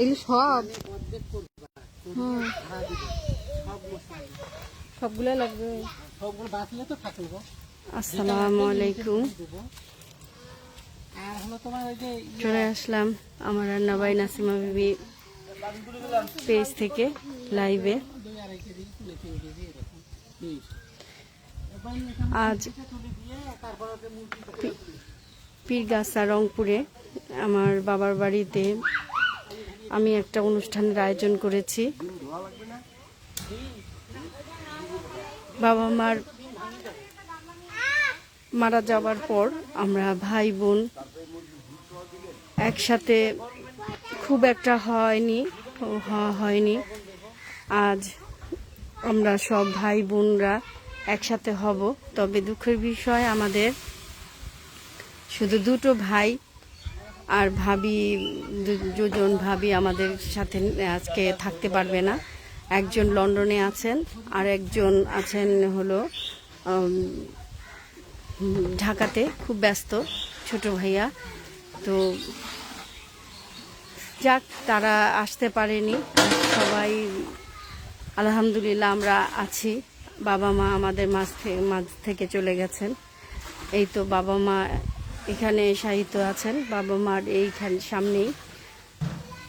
এগুলো সব? মশলা সবগুলো লাগবে। আসসালামু আলাইকুম। দেবো। আর হলো তোমার ওই যে চলে আসলাম আমার রান্নাবাই নাসিমা বিবি পেজ থেকে লাইভে। আজ পীরগাছা রংপুরে আমার বাবার বাড়িতে আমি একটা অনুষ্ঠানের আয়োজন করেছি। বাবা মার মারা যাওয়ার পর আমরা ভাই বোন একসাথে খুব একটা হয়নি হয়নি। আজ আমরা সব ভাই বোনরা একসাথে হব। তবে দুঃখের বিষয় আমাদের শুধু দুটো ভাই আর ভাবি দুজন ভাবি আমাদের সাথে আজকে থাকতে পারবে না। একজন লন্ডনে আছেন, আর একজন আছেন হলো ঢাকাতে, খুব ব্যস্ত, ছোট ভাইয়া। তো যাক, তারা আসতে পারেনি। সবাই, আলহামদুলিল্লাহ আমরা আছি। বাবা মা আমাদের মাঝ থেকে মাঝ থেকে চলে গেছেন। এই তো বাবা মা এখানে সাহিত্য আছেন, বাবা মার এইখানে সামনেই।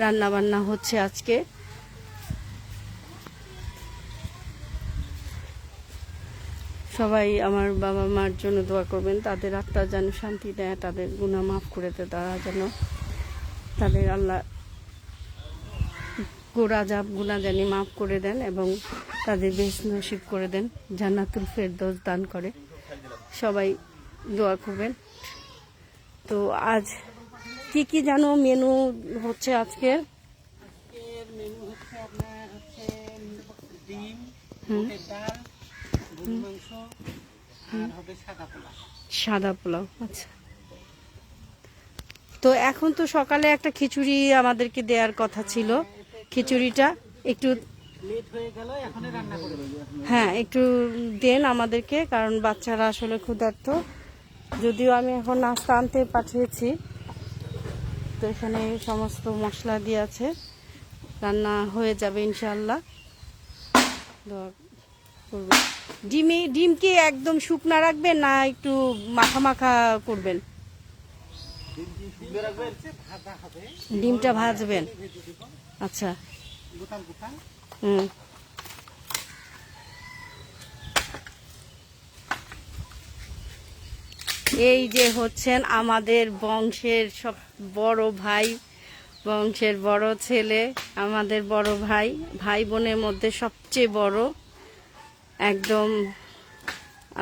রান্না বান্না হচ্ছে আজকে। সবাই আমার বাবা মার জন্য দোয়া করবেন, তাদের আত্মা যেন শান্তি দেয়, তাদের গুণা মাফ করে দেয়, তারা যেন তাদের আল্লাহ গোড়া জাপ গুণা জানি মাফ করে দেন এবং তাদের বেশ নসিব করে দেন, জান্নাতুল ফেরদৌস দান করে। সবাই দোয়া করবেন। তো আজ কি কি জানো? মেনু হচ্ছে হবে সাদা পোলা সাদা পোলাও আচ্ছা। তো এখন তো সকালে একটা খিচুড়ি আমাদেরকে দেওয়ার কথা ছিল, খিচুড়িটা। একটু হয়ে হ্যাঁ একটু দেন আমাদেরকে, কারণ বাচ্চারা আসলে ক্ষুধার্ত। যদিও আমি এখন নাস্তা আনতে পাঠিয়েছি, তো এখানে সমস্ত মশলা দিয়ে আছে। রান্না হয়ে যাবে ইনশাল্লাহ করব ডিমে ডিম কি একদম শুকনা রাখবেন না একটু মাখা মাখা করবেন? ডিমটা ভাজবেন। আচ্ছা। হুম। এই যে হচ্ছেন আমাদের বংশের সব বড় ভাই, বংশের বড় ছেলে, আমাদের বড় ভাই ভাই বোনের মধ্যে সবচেয়ে বড়। একদম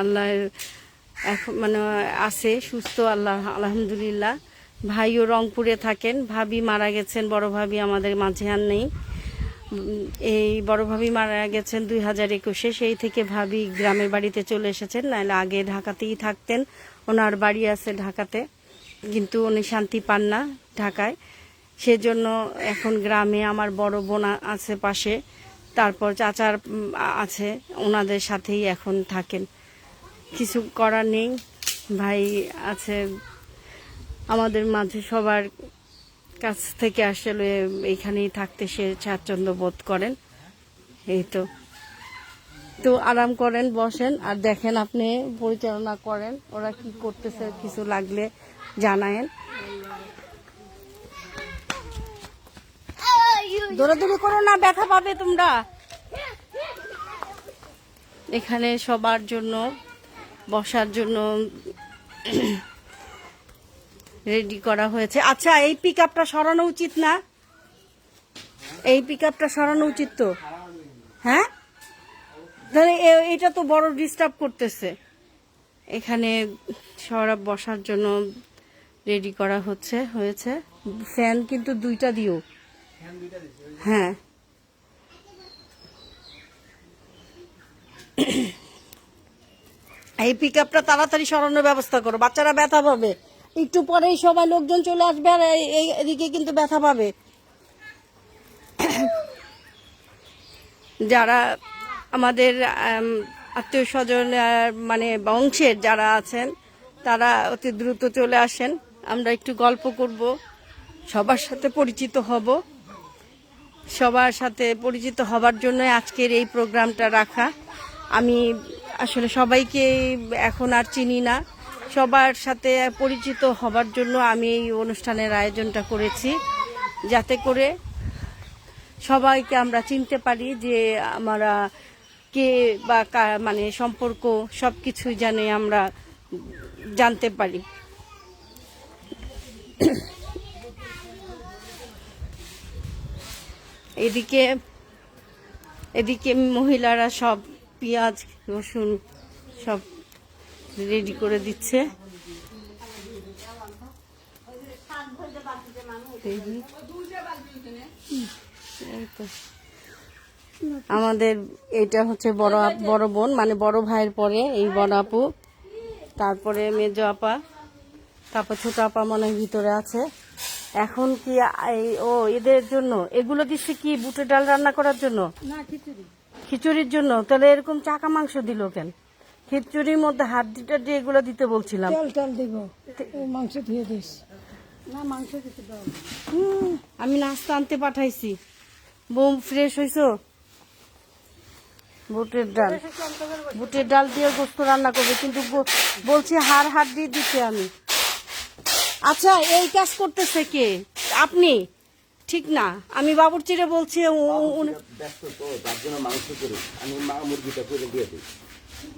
আল্লাহর এখন মানে আছে, সুস্থ আল্লাহ, আলহামদুলিল্লাহ। ভাইও রংপুরে থাকেন, ভাবি মারা গেছেন, বড় ভাবি আমাদের মাঝে আর নেই। এই বড় ভাবি মারা গেছেন দুই হাজার একুশে। সেই থেকে ভাবি গ্রামের বাড়িতে চলে এসেছেন। নাহলে আগে ঢাকাতেই থাকতেন। ওনার বাড়ি আছে ঢাকাতে। কিন্তু উনি শান্তি পান না ঢাকায়। সেজন্য এখন গ্রামে আমার বড় বোন আছে পাশে। তারপর চাচার আছে। ওনাদের সাথেই এখন থাকেন। কিছু করার নেই। ভাই আছে। আমাদের মাঝে সবার কাছ থেকে আসলে এইখানেই থাকতে সে স্বাচ্ছন্দ্য বোধ করেন। এই তো। তো আরাম করেন, বসেন। আর দেখেন আপনি পরিচালনা করেন, ওরা কি করতেছে, কিছু লাগলে জানায়েন। দৌড়াদৌড়ি করো না, ব্যথা পাবে তোমরা। এখানে সবার জন্য, বসার জন্য রেডি করা হয়েছে। আচ্ছা এই পিক আপটা সরানো উচিত না? এই পিক আপটা সরানো উচিত তো? হ্যাঁ? তাহলে এটা তো বড় ডিস্টার্ব করতেছে। এখানে সরাব বসার জন্য রেডি করা হচ্ছে, হয়েছে। ফ্যান কিন্তু দুইটা দিও। হ্যাঁ। এই পিক আপটা তাড়াতাড়ি সরানোর ব্যবস্থা করো। বাচ্চারা ব্যথা পাবে। একটু পরেই সবাই লোকজন চলে আসবে আর এই- এদিকে কিন্তু ব্যথা পাবে। যারা আমাদের আত্মীয় স্বজন মানে বংশের যারা আছেন, তারা অতি দ্রুত চলে আসেন। আমরা একটু গল্প করব, সবার সাথে পরিচিত হব। সবার সাথে পরিচিত হবার জন্য আজকের এই প্রোগ্রামটা রাখা। আমি আসলে সবাইকে এখন আর চিনি না। সবার সাথে পরিচিত হবার জন্য আমি এই অনুষ্ঠানের আয়োজনটা করেছি, যাতে করে সবাইকে আমরা চিনতে পারি যে আমরা কে বা মানে সম্পর্ক সব কিছুই জানে আমরা জানতে পারি। এদিকে এদিকে মহিলারা সব পেঁয়াজ, রসুন সব রেডি করে দিচ্ছে। আমাদের এটা হচ্ছে বড় বড় বোন মানে বড় ভাইয়ের পরে এই বড় আপু। তারপরে মেজ আপা তারপর ছোট আপা মনে ভিতরে আছে। এখন কি ও এদের জন্য এগুলো দিচ্ছে কি বুটের ডাল রান্না করার জন্য? খিচুড়ির জন্য? তাহলে এরকম চাকা মাংস দিল কেন? খিচুড়ির মধ্যে হাড্ডিটা দিয়ে এগুলো দিতে বলছিলাম। তেল তেল দিব। মাংস দিয়ে দিস। না মাংস কিছু দাও। হুম, আমি নাস্তা আনতে পাঠাইছি। বোম ফ্রেশ হইছো? বুটের ডাল। বুটের ডাল দিয়ে গোস্ত রান্না করবে কিন্তু বলছি হাড় হাড় দিয়ে দিতে আমি। আচ্ছা এই কাজ করতেছে কে? আপনি? ঠিক না। আমি বাবুরচিরে বলছি ব্যস্ত তো তার জন্য মাংস করি আমি মা মুরগিটা করে দিয়ে দিই।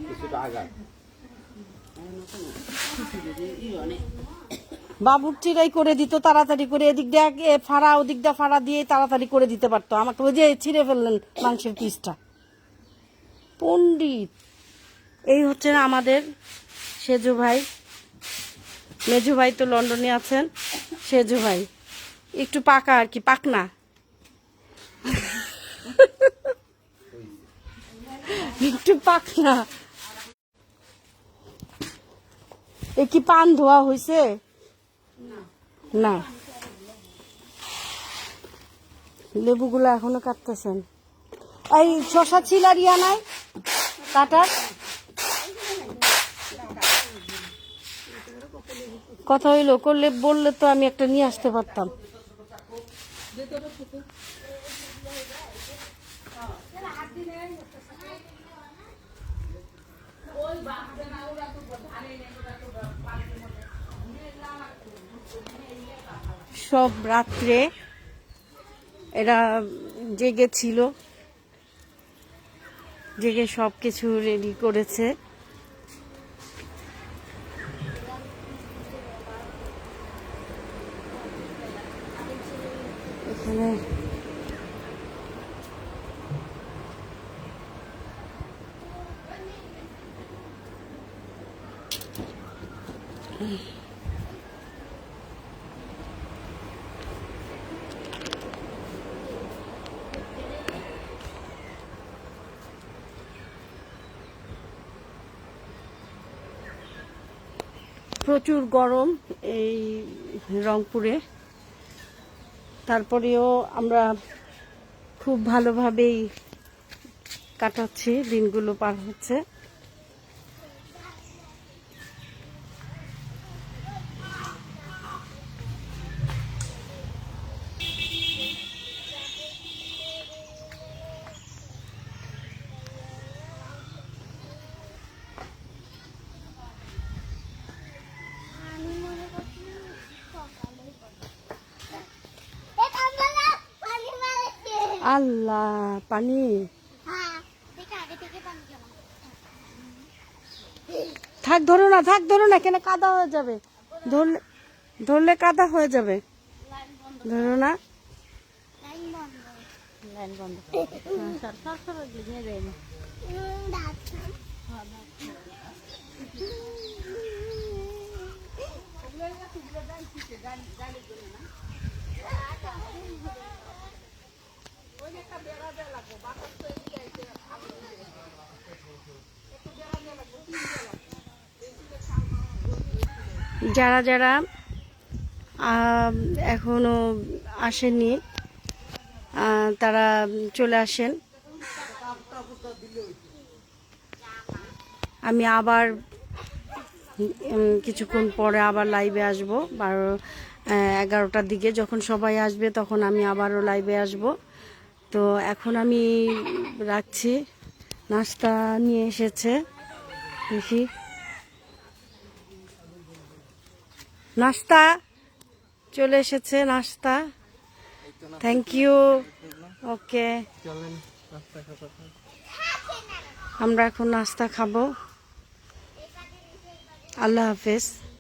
কিছুটা আগা বাবুরচিরাই করে দিত, তাড়াতাড়ি করে। এদিক দিয়ে ফাড়া, ওদিক দিয়ে ফাড়া দিয়ে তাড়াতাড়ি করে দিতে পারতো। আমাকে ওই যে ছিঁড়ে ফেললেন মাংসের পিসটা। পণ্ডিত। এই হচ্ছে না আমাদের সেজু ভাই। মেজু ভাই তো লন্ডনে আছেন। সেজু ভাই। একটু পাকা আর কি, পাকনা। একটু পাকনা এ কি পান ধোয়া হয়েছে না। লেবুগুলো এখনও কাটতেছেন। এই শশা ছিলারিয়া নাই কাটার। কথা হইল, করলে বললে তো আমি একটা নিয়ে আসতে পারতাম। সব রাত্রে এরা জেগে ছিল জেগে সব কিছু রেডি করেছে। প্রচুর গরম এই রংপুরে। তারপরেও আমরা খুব ভালোভাবেই কাটাচ্ছি দিনগুলো পার হচ্ছে। আল্লাহ, পানি। থাক, ধরো না, থাক, ধরো না কেন কাদা হয়ে যাবে। ধরলে ধরলে কাদা হয়ে যাবে। ধরো না। লাইন বন্ধ যারা যারা এখনও আসেননি তারা চলে আসেন। আমি আবার কিছুক্ষণ পরে আবার লাইভে আসব, বারো এগারোটার দিকে। যখন সবাই আসবে, তখন আমি আবারও লাইভে আসব। তো এখন আমি রাখছি। নাস্তা নিয়ে এসেছে দেখি নাস্তা, চলে এসেছে নাস্তা। থ্যাংক ইউ ওকে আমরা এখন নাস্তা খাব। আল্লাহ হাফেজ।